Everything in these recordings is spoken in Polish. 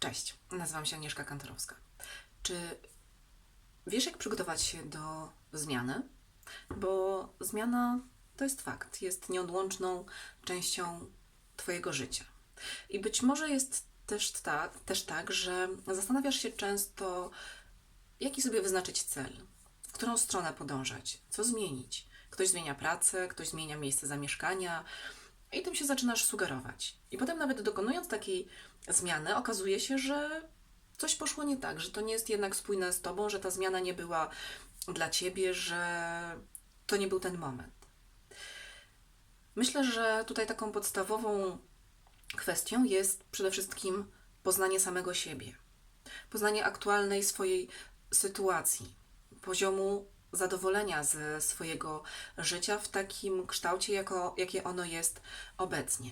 Cześć, nazywam się Agnieszka Kantorowska. Czy wiesz, jak przygotować się do zmiany? Bo zmiana to jest fakt, jest nieodłączną częścią Twojego życia. I być może jest też tak, też tak, że zastanawiasz się często, jaki sobie wyznaczyć cel, w którą stronę podążać, co zmienić. Ktoś zmienia pracę, ktoś zmienia miejsce zamieszkania, i tym się zaczynasz sugerować. I potem, nawet dokonując takiej zmiany, okazuje się, że coś poszło nie tak, że to nie jest jednak spójne z tobą, że ta zmiana nie była dla ciebie, że to nie był ten moment. Myślę, że tutaj taką podstawową kwestią jest przede wszystkim poznanie samego siebie, poznanie aktualnej swojej sytuacji, poziomu zadowolenia ze swojego życia w takim kształcie, jako, jakie ono jest obecnie.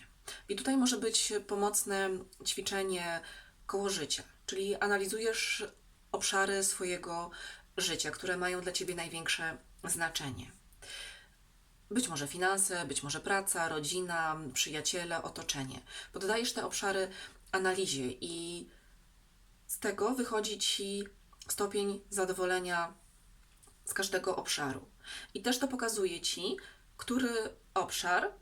I tutaj może być pomocne ćwiczenie koło życia, czyli analizujesz obszary swojego życia, które mają dla ciebie największe znaczenie. Być może finanse, być może praca, rodzina, przyjaciele, otoczenie. Poddajesz te obszary analizie i z tego wychodzi ci stopień zadowolenia z każdego obszaru. I też to pokazuje ci, który obszar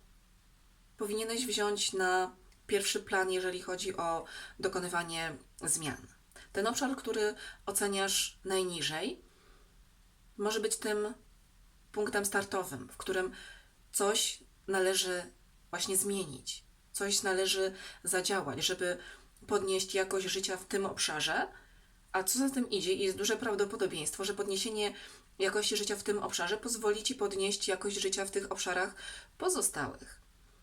powinieneś wziąć na pierwszy plan, jeżeli chodzi o dokonywanie zmian. Ten obszar, który oceniasz najniżej, może być tym punktem startowym, w którym coś należy właśnie zmienić, coś należy zadziałać, żeby podnieść jakość życia w tym obszarze. A co za tym idzie, jest duże prawdopodobieństwo, że podniesienie jakości życia w tym obszarze pozwoli ci podnieść jakość życia w tych obszarach pozostałych.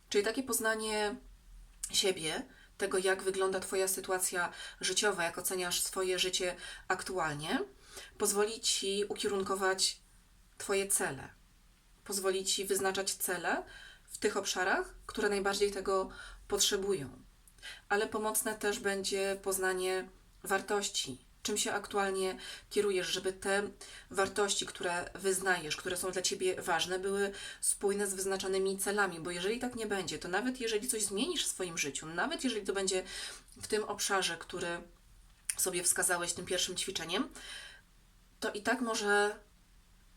Czyli takie poznanie siebie, tego jak wygląda Twoja sytuacja życiowa, jak oceniasz swoje życie aktualnie, pozwoli ci ukierunkować Twoje cele. Pozwoli ci wyznaczać cele w tych obszarach, które najbardziej tego potrzebują. Ale pomocne też będzie poznanie wartości, czym się aktualnie kierujesz, żeby te wartości, które wyznajesz, które są dla ciebie ważne, były spójne z wyznaczonymi celami, bo jeżeli tak nie będzie, to nawet jeżeli coś zmienisz w swoim życiu, nawet jeżeli to będzie w tym obszarze, który sobie wskazałeś tym pierwszym ćwiczeniem, to i tak może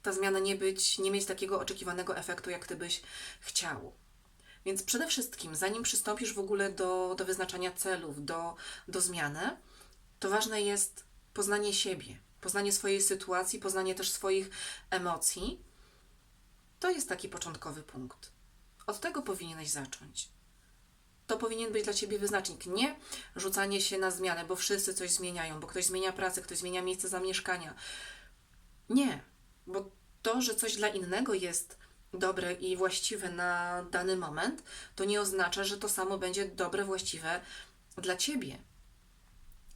ta zmiana nie być, nie mieć takiego oczekiwanego efektu, jak ty byś chciał. Więc przede wszystkim, zanim przystąpisz w ogóle do, do wyznaczania celów, do, do zmiany, to ważne jest poznanie siebie, poznanie swojej sytuacji, poznanie też swoich emocji. To jest taki początkowy punkt. Od tego powinieneś zacząć. To powinien być dla ciebie wyznacznik. Nie rzucanie się na zmianę, bo wszyscy coś zmieniają, bo ktoś zmienia pracę, ktoś zmienia miejsce zamieszkania. Nie, bo to, że coś dla innego jest dobre i właściwe na dany moment, to nie oznacza, że to samo będzie dobre, właściwe dla ciebie.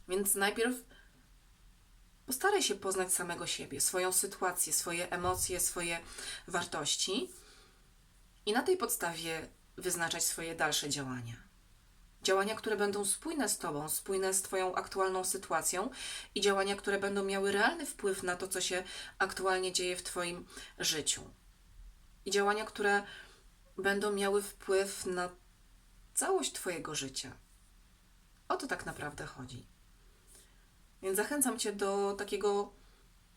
Więc najpierw postaraj się poznać samego siebie, swoją sytuację, swoje emocje, swoje wartości i na tej podstawie wyznaczać swoje dalsze działania. Działania, które będą spójne z Tobą, spójne z Twoją aktualną sytuacją i działania, które będą miały realny wpływ na to, co się aktualnie dzieje w Twoim życiu. I działania, które będą miały wpływ na całość Twojego życia. O to tak naprawdę chodzi. Więc zachęcam Cię do takiego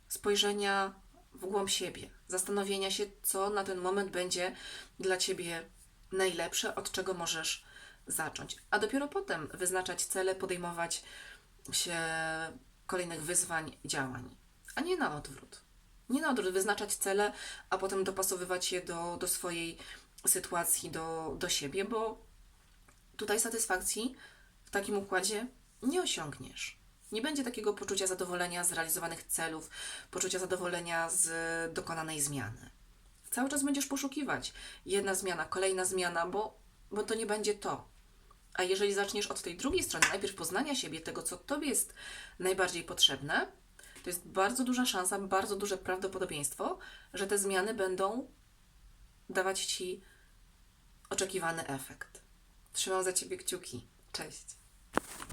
spojrzenia w głąb siebie, zastanowienia się, co na ten moment będzie dla Ciebie najlepsze, od czego możesz zacząć, a dopiero potem wyznaczać cele, podejmować się kolejnych wyzwań, działań, a nie na odwrót. Nie na odwrót, wyznaczać cele, a potem dopasowywać je do, do swojej sytuacji, do, do siebie, bo tutaj satysfakcji w takim układzie nie osiągniesz. Nie będzie takiego poczucia zadowolenia z realizowanych celów, poczucia zadowolenia z dokonanej zmiany. Cały czas będziesz poszukiwać jedna zmiana, kolejna zmiana, bo, bo to nie będzie to. A jeżeli zaczniesz od tej drugiej strony, najpierw poznania siebie, tego, co Tobie jest najbardziej potrzebne, to jest bardzo duża szansa, bardzo duże prawdopodobieństwo, że te zmiany będą dawać Ci oczekiwany efekt. Trzymam za Ciebie kciuki. Cześć.